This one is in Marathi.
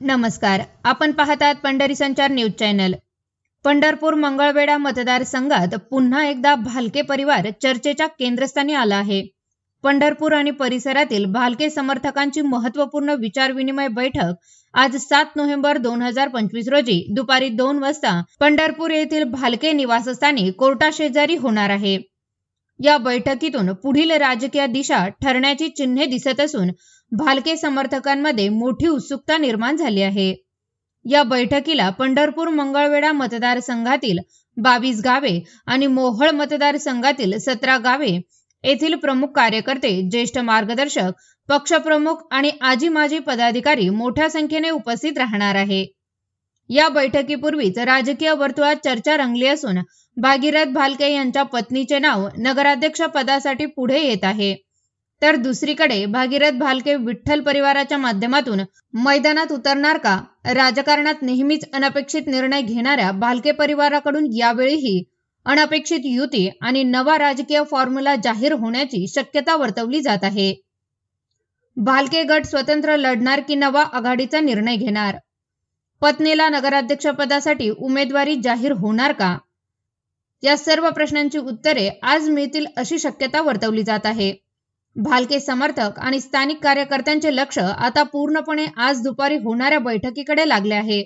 नमस्कार. आपण पाहतात पंढरी संचार न्यूज चॅनल. पंढरपूर मंगळवेढा मतदारसंघात पुन्हा एकदा भालके परिवार चर्चेच्या केंद्रस्थानी आला आहे. पंढरपूर आणि परिसरातील भालके समर्थकांची महत्त्वपूर्ण विचारविनिमय बैठक आज सात नोव्हेंबर दोन हजार पंचवीस रोजी दुपारी दोन वाजता पंढरपूर येथील भालके निवासस्थानी कोर्टाशेजारी होणार आहे. या बैठकीतून पुढील राजकीय दिशा ठरण्याची चिन्हे दिसत असून भालके समर्थकांमध्ये मोठी उत्सुकता निर्माण झाली आहे. या बैठकीला पंढरपूर मंगळवेढा मतदारसंघातील बावीस गावे आणि मोहळ मतदारसंघातील सतरा गावे येथील प्रमुख कार्यकर्ते ज्येष्ठ मार्गदर्शक पक्षप्रमुख आणि आजी माजी पदाधिकारी मोठ्या संख्येने उपस्थित राहणार आहे. या बैठकीपूर्वीच राजकीय वर्तुळात चर्चा रंगली असून भागीरथ भालके यांच्या पत्नीचे नाव नगराध्यक्ष पदासाठी पुढे येत आहे. तर दुसरीकडे भागीरथ भालके विठ्ठल परिवाराच्या माध्यमातून मैदानात उतरणार का? राजकारणात नेहमीच अनपेक्षित निर्णय घेणाऱ्या भालके परिवाराकडून यावेळीही अनपेक्षित युती आणि नवा राजकीय फॉर्म्युला जाहीर होण्याची शक्यता वर्तवली जात आहे. भालके गट स्वतंत्र लढणार की नवा आघाडीचा निर्णय घेणार? पत्नीला नगराध्यक्षपदासाठी उमेदवारी जाहीर होणार का? या सर्व प्रश्नांची उत्तरे आज मिळतील अशी शक्यता वर्तवली जात आहे. भालके समर्थक आणि स्थानिक कार्यकर्त्यांचे लक्ष आता पूर्णपणे आज दुपारी होणाऱ्या बैठकीकडे लागले आहे.